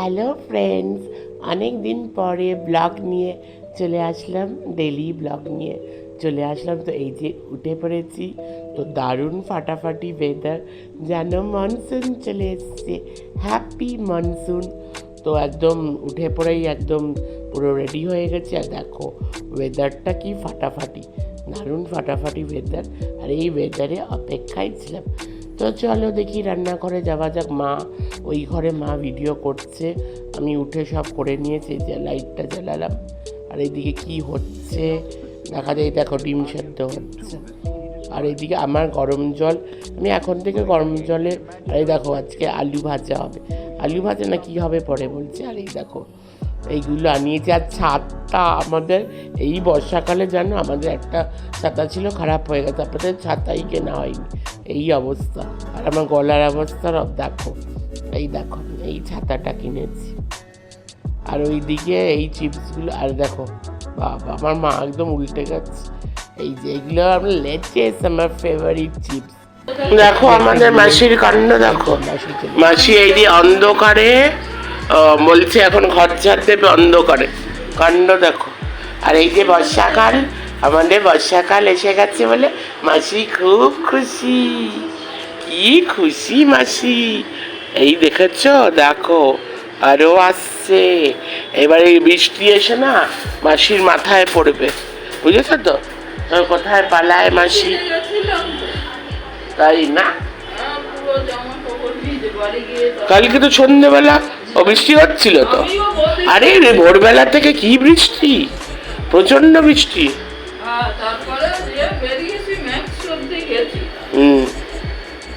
Hello friends অনেক দিন পরে ব্লগ নিয়ে চলে আসলাম ডেলি ব্লগ নিয়ে চলে আসলাম। তো এই যে উঠে পড়েছি, তো দারুণ ফাটাফাটি ওয়েদার যেন মনসুন চলে এসছে। হ্যাপি মনসুন তো একদম উঠে পড়েই একদম পুরো রেডি হয়ে গেছে। আর দেখো ওয়েদারটা কি ফাটাফাটি। দারুণ ফাটাফাটি ওয়েদার আর এই ওয়েদারে অপেক্ষায় ছিলাম। তো চলো দেখি রান্নাঘরে যাওয়া যাক। মা ওই ঘরে মা ভিডিও করছে, আমি উঠে সব করে নিয়েছি, যে লাইটটা জ্বালালাম। আর এইদিকে কি হচ্ছে, দেখা যায়, দেখো ডিম সেদ্ধ হচ্ছে। আর এইদিকে আমার গরম জল, আমি এখন থেকে গরম জলে, আর এই দেখো আজকে আলু ভাজা হবে। আলু ভাজা না কি হবে পরে বলছি, আর এই দেখো, এইগুলো আনিয়েছি। আর ছাদটা আমাদের, এই বর্ষাকালে জানো, আমাদের একটা ছাতা ছিল, খারাপ হয়ে গেছে, আপনাদের ছাতাই কেনা হয়নি। এই অবস্থা। আর আমার গলার অবস্থা দেখো। এই দেখো এই ছাতাটা কিনেছি। আর ওইদিকে এই চিপসগুলো আর দেখো বাবা আমার মা একদম উল্টে গেছে। এই যে এগুলো আমার আমার ফেভারিট চিপস দেখো আমাদের মাসির কান্ড দেখো। মাসি এই যে অন্ধকারে বলছে এখন ঘর ঝাড় দেবে অন্ধকারে। কাণ্ড দেখো। আর এই যে বর্ষাকাল আমাদের বর্ষাকাল এসে গেছে বলে মাসি খুব খুশি। কি খুশি মাসি। এই দেখেছ? দেখো আরও আসছে। এবার এই বৃষ্টি এসে না মাসির মাথায় পড়বে। বুঝেছ তো? কোথায় পালায় মাসি? তাই না? কালকে তো সন্ধ্যেবেলা ও বৃষ্টি হচ্ছিল তো। আরে রে ভোরবেলা থেকে কি বৃষ্টি? প্রচণ্ড বৃষ্টি। হুম।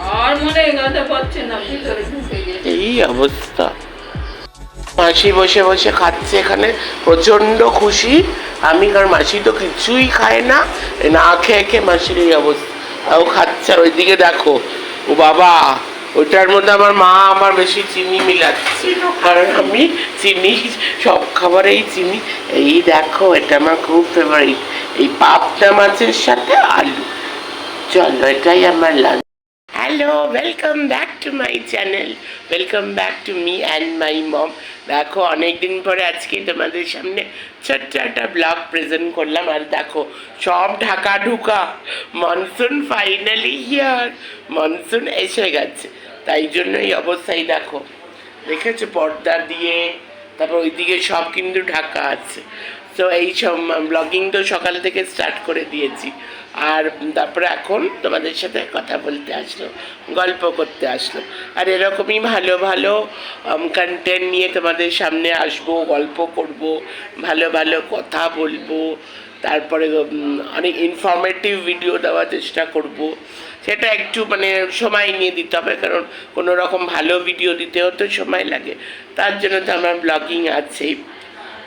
আর মনে এগাতে পারছে না ভিতরে অবস্থা? মাসি বসে বসে খাচ্ছে এখানে প্রচণ্ড খুশি। আমি, কারণ মাসি তো কিছুই খায় না না খেয়ে খেয়ে মাসির এই অবস্থা। তাও খাচ্ছে, আর ওইদিকে দেখো, ও বাবা, ওইটার মধ্যে আমার মা আমার বেশি চিনি মিলাচ্ছে। কারণ আমি চিনি, সব খাবারেই চিনি। এই দেখো, এটা আমার খুব ফেভারিট এই পাপটা মাছের সাথে আলু। চলো, এটাই আমার lunch hello welcome back to my channel welcome back to me and my mom দেখো অনেক দিন পরে আজকে তোমাদের সামনে ছোট্ট একটা ব্লগ প্রেজেন্ট করলাম। আর দেখো, সব ঢাকা ঢুকা। মনসুন ফাইনালি হিয়ার মনসুন এসে গেছে। তাই জন্য এই অবস্থায় দেখো। দেখেছ পর্দা দিয়ে? তারপর ওইদিকে সব কিন্তু ঢাকা আছে। তো এই সব ব্লগিং তো সকাল থেকে স্টার্ট করে দিয়েছি। আর তারপরে এখন তোমাদের সাথে কথা বলতে আসলো, গল্প করতে আসলো। আর এরকমই ভালো ভালো কন্টেন্ট নিয়ে তোমাদের সামনে আসব, গল্প করব, ভালো ভালো কথা বলব। তারপরে অনেক ইনফরমেটিভ ভিডিও দেওয়ার চেষ্টা করব। সেটা একটু মানে সময় নিয়ে দিতে হবে, কারণ কোনো রকম ভালো ভিডিও দিতেও তো সময় লাগে। তার জন্য তো আমার ব্লগিং আছেই।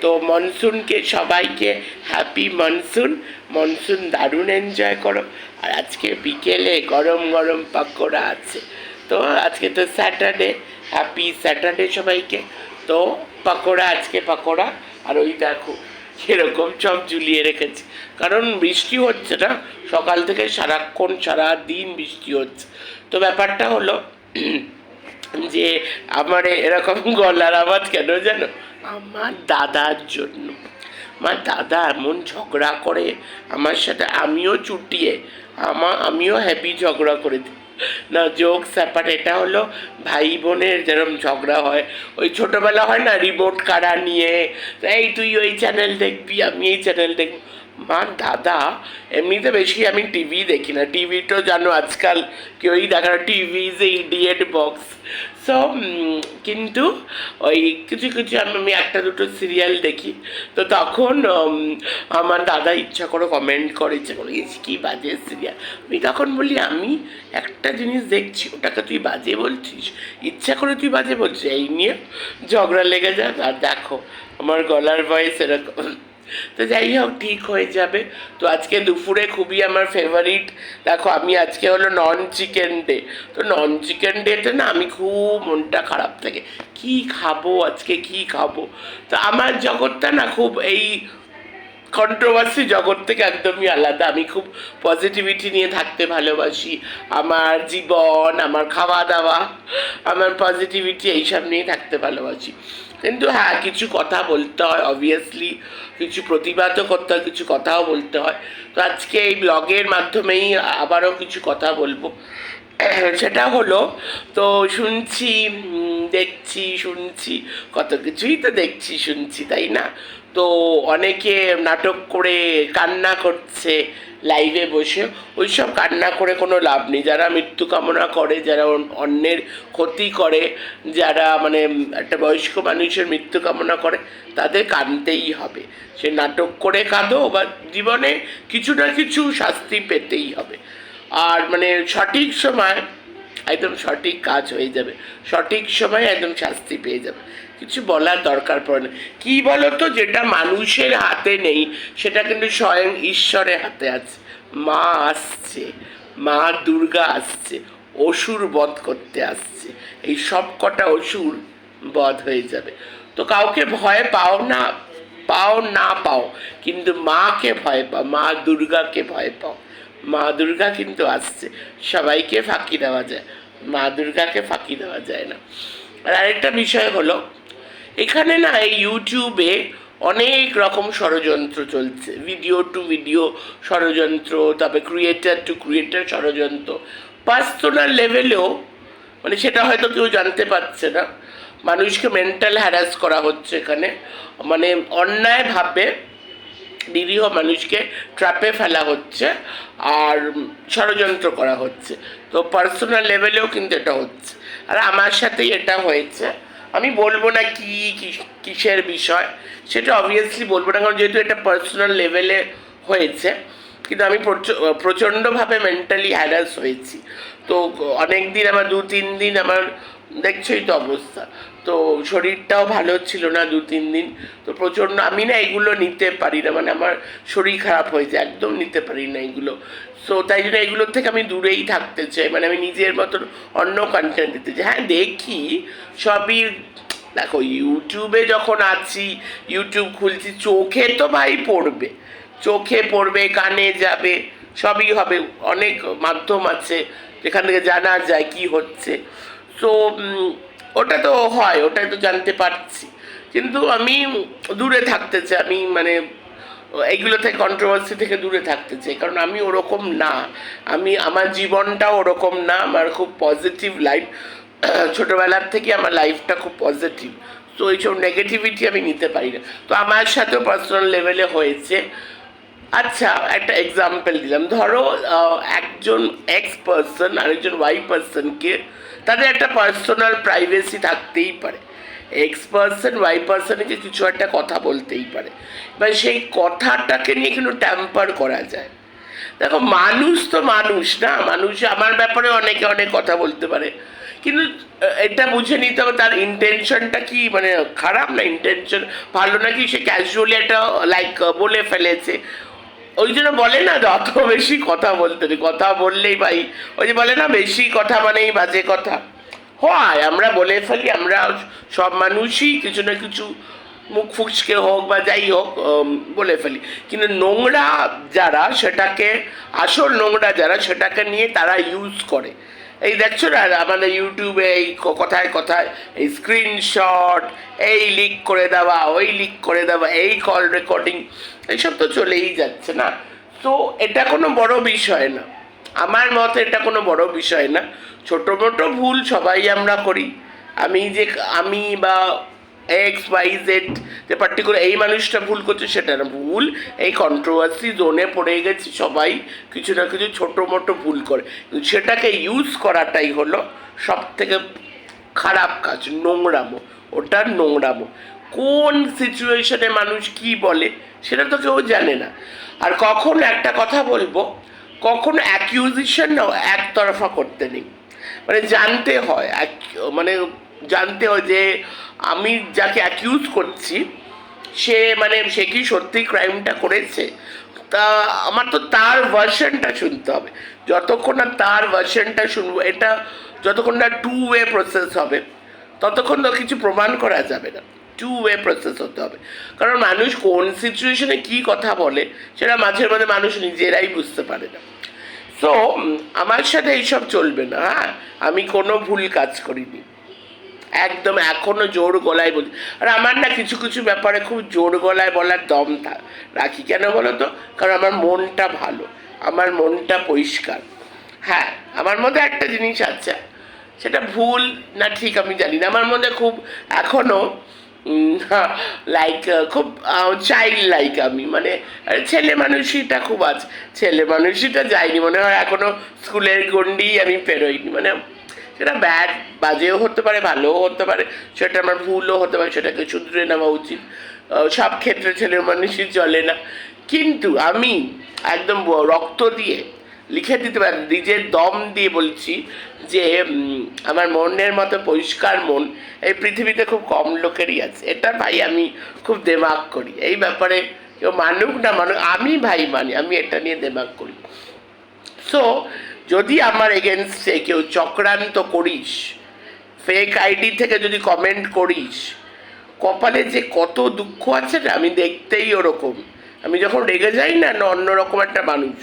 তো মনসুনকে সবাইকে হ্যাপি মনসুন মনসুন দারুণ এনজয় করো। আর আজকে বিকেলে গরম গরম পাকোড়া আছে। তো আজকে তো স্যাটারডে হ্যাপি স্যাটারডে সবাইকে। তো পাকোড়া, আজকে পাকোড়া। আর ওই দেখো, সেরকম সব ঝুলিয়ে রেখেছি। কারণ বৃষ্টি হচ্ছে না, সকাল থেকে সারাক্ষণ সারা দিন বৃষ্টি হচ্ছে। তো ব্যাপারটা হলো যে, আমার এরকম গলার আওয়াজ কেন জানো? আমার দাদার জন্য। আমার দাদা এমন ঝগড়া করে, আমার সাথে আমিও চুটিয়ে, আমা, আমিও হ্যাপি ঝগড়া করে দিই। না যোগ স্যাপার এটা হলো ভাই বোনের যেরকম ঝগড়া হয়। ওই ছোটোবেলা হয় না রিমোট কারা নিয়ে, এই তুই ওই চ্যানেল দেখবি, আমি এই চ্যানেল দেখবি। আমার দাদা এমনিতে বেশি আমি টিভি দেখি না। টিভি তো জানো আজকাল কেউই দেখা না। টিভি যে ইডিয়েট বক্স সো কিন্তু ওই কিছু কিছু আমি একটা দুটো সিরিয়াল দেখি। তো তখন আমার দাদা ইচ্ছা করে কমেন্ট করে ইচ্ছা করে "ইস, কি বাজে সিরিয়াল আমি তখন বলি আমি একটা জিনিস দেখছি ওটাকে তুই বাজে বলছিস? ইচ্ছা করে তুই বাজে বলছিস। এই নিয়ে ঝগড়া লেগে যাক। আর দেখো আমার গলার ভয়েস এরকম। তো যাই হোক, ঠিক হয়ে যাবে। তো আজকে দুপুরে খুবই আমার ফেভারিট দেখো, আমি আজকে হলো নন চিকেন ডে তো নন চিকেন ডেতে না, আমি খুব মনটা খারাপ থাকে। কি খাব আজকে, কি খাব? তো আমার জগৎটা না খুব এই কন্ট্রোভার্সি জগৎ থেকে একদমই আলাদা। আমি খুব পজিটিভিটি নিয়ে থাকতে ভালোবাসি। আমার জীবন, আমার খাওয়া দাওয়া, আমার পজিটিভিটি এইসব নিয়ে থাকতে ভালোবাসি। কিন্তু হ্যাঁ কিছু কথা বলতে হয় অবভিয়াসলি কিছু প্রতিবাদও করতে হয়, কিছু কথাও বলতে হয়। তো আজকে এই ব্লগের মাধ্যমেই আবারও কিছু কথা বলব। সেটা হলো, তো শুনছি দেখছি, শুনছি, কত কিছুই তো দেখছি, শুনছি, তাই না? তো অনেকে নাটক করে কান্না করছে লাইভে বসে ওই সব কান্না করে কোনো লাভ নেই। যারা মৃত্যু কামনা করে, যারা অন্যের ক্ষতি করে, যারা মানে একটা বয়স্ক মানুষের মৃত্যু কামনা করে, তাদের কাঁদতেই হবে। সে নাটক করে কাঁদো, বা জীবনে কিছু না কিছু শাস্তি পেতেই হবে। আর মানে সঠিক সময় একদম সঠিক কাজ হয়ে যাবে। সঠিক সময় একদম শাস্তি পেয়ে যাবে। কিছু বলার দরকার পড়ে না। কী বলতো? যেটা মানুষের হাতে নেই, সেটা কিন্তু স্বয়ং ঈশ্বরের হাতে আছে। মা আসছে, মা দুর্গা আসছে, অসুর বধ করতে আসছে। এই সব কটা অসুর বধ হয়ে যাবে। তো কাউকে ভয় পাও না পাও না পাও, কিন্তু মাকে ভয় পাও, মা দুর্গাকে ভয় পাও। মা দুর্গা কিন্তু আসছে। সবাইকে ফাঁকি দেওয়া যায়। মা দুর্গাকে ফাঁকি দেওয়া যায় না। আর আরেকটা বিষয় হলো, এখানে না এই ইউটিউবে অনেক রকম ষড়যন্ত্র চলছে। ভিডিও টু ভিডিও ষড়যন্ত্র, তারপরে ক্রিয়েটার টু ক্রিয়েটার ষড়যন্ত্র। পার্সোনাল লেভেলেও মানে সেটা হয়তো কেউ জানতে পারছে না। মানুষকে মেন্টাল হ্যারাস করা হচ্ছে এখানে। মানে অন্যায়ভাবে নিরীহ মানুষকে ট্র্যাপে ফেলা হচ্ছে আর ষড়যন্ত্র করা হচ্ছে। তো পার্সোনাল লেভেলেও কিন্তু এটা হচ্ছে। আর আমার সাথেই এটা হয়েছে। আমি বলব না কি কিসের বিষয়, সেটা অবভিয়াসলি বলব না, কারণ যেহেতু এটা পার্সোনাল লেভেলে হয়েছে, কিন্তু আমি প্রচ- প্রচণ্ডভাবে মেন্টালি হ্যারাস হয়েছি। তো অনেক দিন আমার দু তিন দিন আমার দেখছোই তো অবস্থা। তো শরীরটাও ভালো ছিল না দু, তিন দিন। তো প্রচণ্ড আমি না এগুলো নিতে পারি না। মানে আমার শরীর খারাপ হয়ে যায় একদম নিতে পারি না এগুলো। সো তাই জন্য এগুলোর থেকে আমি দূরেই থাকতে চাই। মানে আমি নিজের মতন অন্য কন্টেন্ট দিতে চাই। হ্যাঁ দেখি। সবই দেখো ইউটিউবে যখন আছি ইউটিউব খুলছি, চোখে তো ভাই পড়বে। চোখে পড়বে, কানে যাবে, সবই হবে। অনেক মাধ্যম আছে যেখান থেকে জানা যায় কি হচ্ছে। তো ওটা তো হয়, ওটা তো জানতে পারছি। কিন্তু আমি দূরে থাকতে চাই, আমি মানে এইগুলো থেকে কন্ট্রোভার্সি থেকে দূরে থাকতে চাই, কারণ আমি ওরকম না। আমি, আমার জীবনটাও ওরকম না, আমার খুব পজিটিভ লাইফ ছোটোবেলার থেকে আমার লাইফটা খুব পজিটিভ তো এইসব নেগেটিভিটি আমি নিতে পারি না। তো আমার সাথেও পার্সোনাল লেভেলে হয়েছে। আচ্ছা একটা এক্সাম্পল দিলাম। ধরো একজন এক্স পার্সন আরেকজন ওয়াই পার্সনকে তাদের একটা পার্সোনাল প্রাইভেসি থাকতেই পারে। এক্স পার্সন ওয়াই পার্সনকে কিছু একটা কথা বলতেই পারে। এবার সেই কথাটাকে নিয়ে কিন্তু ট্যাম্পার করা যায়। দেখো, মানুষ তো মানুষ না? মানুষ, আমার ব্যাপারে অনেকে অনেক কথা বলতে পারে। কিন্তু এটা বুঝে নিতে হবে, তার ইন্টেনশনটা কি? মানে খারাপ না ইন্টেনশন ভালো নাকি? সে ক্যাজুয়ালি একটা লাইক বলে ফেলেছে। ওই জন্য বলে না যত বেশি কথা বলতে কথা বললেই ভাই, ওই যে বলে না, বেশি কথা মানেই বাজে কথা। হয়, আমরা বলে ফেলি, আমরা সব মানুষই কিছু না কিছু মুখ ফুচকে হোক বা যাই হোক বলে ফেলি। কিন্তু নোংরা যারা, সেটাকে, আসল নোংরা যারা, সেটাকে নিয়ে তারা ইউজ করে। এই দেখছ না, আমাদের ইউটিউবে এই কথায় কথায় এই স্ক্রিনশট এই লিক করে দেওয়া, ওই লিক করে দেওয়া, এই কল রেকর্ডিং এইসব তো চলেই যাচ্ছে না। তো এটা কোনো বড় বিষয় না। আমার মতে এটা কোনো বড় বিষয় না। ছোটো মোটো ভুল সবাই আমরা করি। আমি যে, আমি বা এক্স ওয়াই জেড যে পার্টিকুলার এই মানুষটা ভুল করছে সেটা না ভুল। এই কন্ট্রোভার্সি জোনে পড়ে গেছি সবাই, কিছু না কিছু ছোটো মোটো ভুল করে। সেটাকে ইউজ করাটাই হলো সব থেকে খারাপ কাজ, নোংরামো। ওটা নোংরামো। কোন সিচুয়েশনে মানুষ কি বলে, সেটা তো কেউ জানে না। আর কখন একটা কথা বলব, কখনো অ্যাকিউজিশন একতরফা করতে নেই। মানে জানতে হয় মানে জানতে হয় যে আমি যাকে অ্যাকিউজ করছি, সে মানে সে কি সত্যি ক্রাইমটা করেছে? তা আমার তো তার ভার্সনটা শুনতে হবে। যতক্ষণ না তার ভার্সনটা শুনব, এটা যতক্ষণ না টু ওয়ে প্রসেস হবে, ততক্ষণ তো কিছু প্রমাণ করা যাবে না। টু ওয়ে প্রসেস হতে হবে। কারণ মানুষ কোন সিচুয়েশনে কি কথা বলে, সেটা মাঝে মাঝে মানুষ নিজেরাই বুঝতে পারে না। সো আমার সাথে এইসব চলবে না হ্যাঁ? আমি কোনো ভুল কাজ করিনি। একদম এখনও জোর গলায় বলি। আর আমার না কিছু কিছু ব্যাপারে খুব জোর গলায় বলার দম রাখি। কেন বলো তো? কারণ আমার মনটা ভালো। আমার মনটা পরিষ্কার। হ্যাঁ আমার মধ্যে একটা জিনিস আছে। সেটা ভুল না ঠিক আমি জানি না। আমার মধ্যে খুব এখনও লাইক খুব চাইল্ড লাইক আমি। মানে ছেলে মানুষইটা খুব আছে। ছেলে মানুষইটা যায়নি। মনে হয় এখনও স্কুলের গন্ডি আমি পেরোইনি। মানে সেটা ব্যাড বাজেও হতে পারে, ভালোও হতে পারে, সেটা আমার ভুলও হতে পারে, সেটাকে শুধরে নেওয়া উচিত। সব ক্ষেত্রে ছেলে মানুষই চলে না। কিন্তু আমি একদম রক্ত দিয়ে লিখে দিতে পারি, নিজের দম দিয়ে বলছি যে আমার মনের মতো পরিষ্কার মন এই পৃথিবীতে খুব কম লোকেরই আছে। এটা ভাই আমি খুব দেমাগ করি। এই ব্যাপারে কেউ মানুক না মানুক, আমি ভাই মানি, আমি এটা নিয়ে দেমাগ করি। সো যদি আমার এগেনস্টে কেউ চক্রান্ত করিস ফেক আইডি থেকে যদি কমেন্ট করিস, কপালে যে কত দুঃখ আছে না, আমি দেখতেই ওরকম। আমি যখন রেগে যাই না না অন্যরকম একটা মানুষ,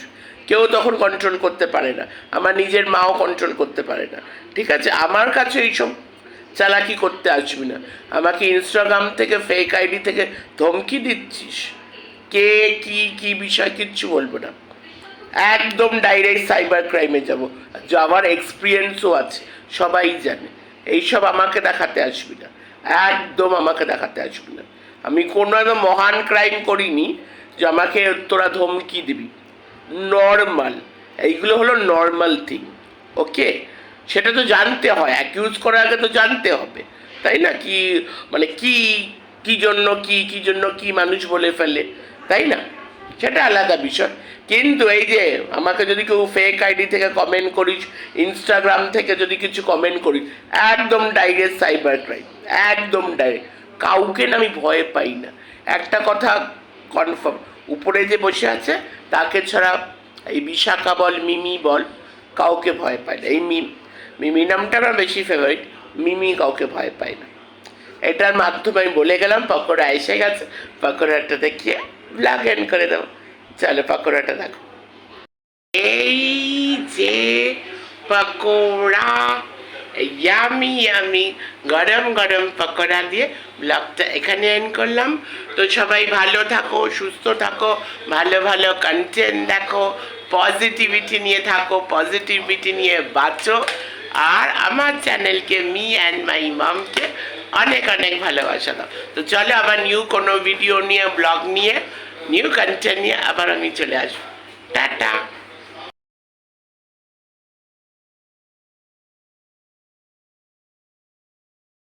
কেউ তখন কন্ট্রোল করতে পারে না। আমার নিজের মাও কন্ট্রোল করতে পারে না। ঠিক আছে? আমার কাছে এইসব চালাকি করতে আসবি না। আমাকে ইনস্টাগ্রাম থেকে ফেক আইডি থেকে ধমকি দিচ্ছিস। কে, কি কি বিষয় কিচ্ছু বলব না। একদম ডাইরেক্ট সাইবার ক্রাইমে যাব। যাওয়ার এক্সপিরিয়েন্সও আছে, সবাই জানে। এইসব আমাকে দেখাতে আসবি না। একদম আমাকে দেখাতে আসবি না। আমি কোনো একদম মহান ক্রাইম করিনি যে আমাকে তোরা ধমকি দিবি। নর্মাল এইগুলো হলো নর্মাল থিং ওকে সেটা তো জানতে হয় অ্যাকিউজ করার আগে তো জানতে হবে। তাই না? কি মানে কি কি জন্য কি কি জন্য কি মানুষ বলে ফেলে, তাই না? সেটা আলাদা বিষয়। কিন্তু এই যে আমাকে যদি কেউ ফেক আইডি থেকে কমেন্ট করিস ইনস্টাগ্রাম থেকে যদি কিছু কমেন্ট করিস, একদম ডাইরেক্ট সাইবার ক্রাইম একদম ডাইরেক্ট কাউকে না আমি ভয় পাই না। একটা কথা কনফার্ম উপরে যে বসে আছে, তাকে ছাড়া এই বিশাখা বল, মিমি বল, কাউকে ভয় পায় না। এই মিম মিমি নামটা আমার বেশি ফেভারিট মিমি কাউকে ভয় পায় না। এটার মাধ্যমে আমি বলে গেলাম, পকোড়া এসে গেছে, পকোড়াটা দেখিয়ে ব্ল্যাক এন্ড করে দেবো। চলো পকোড়াটা দেখো। এই যে পকোড়া ইয়ামি ইয়ামি গরম গরম পকোড়া দিয়ে ব্লগটা এখানে এন্ড করলাম। তো সবাই ভালো থাকো, সুস্থ থাকো, ভালো ভালো কন্টেন্ট দেখো পজিটিভিটি নিয়ে থাকো পজিটিভিটি নিয়ে বাঁচো। আর আমার চ্যানেলকে মি অ্যান্ড মাই মামকে অনেক অনেক ভালোবাসা দাও। তো চলো আবার নিউ কোনো ভিডিও নিয়ে ব্লগ নিয়ে নিউ কন্টেন্ট নিয়ে আবার আমি চলে আসব টাটা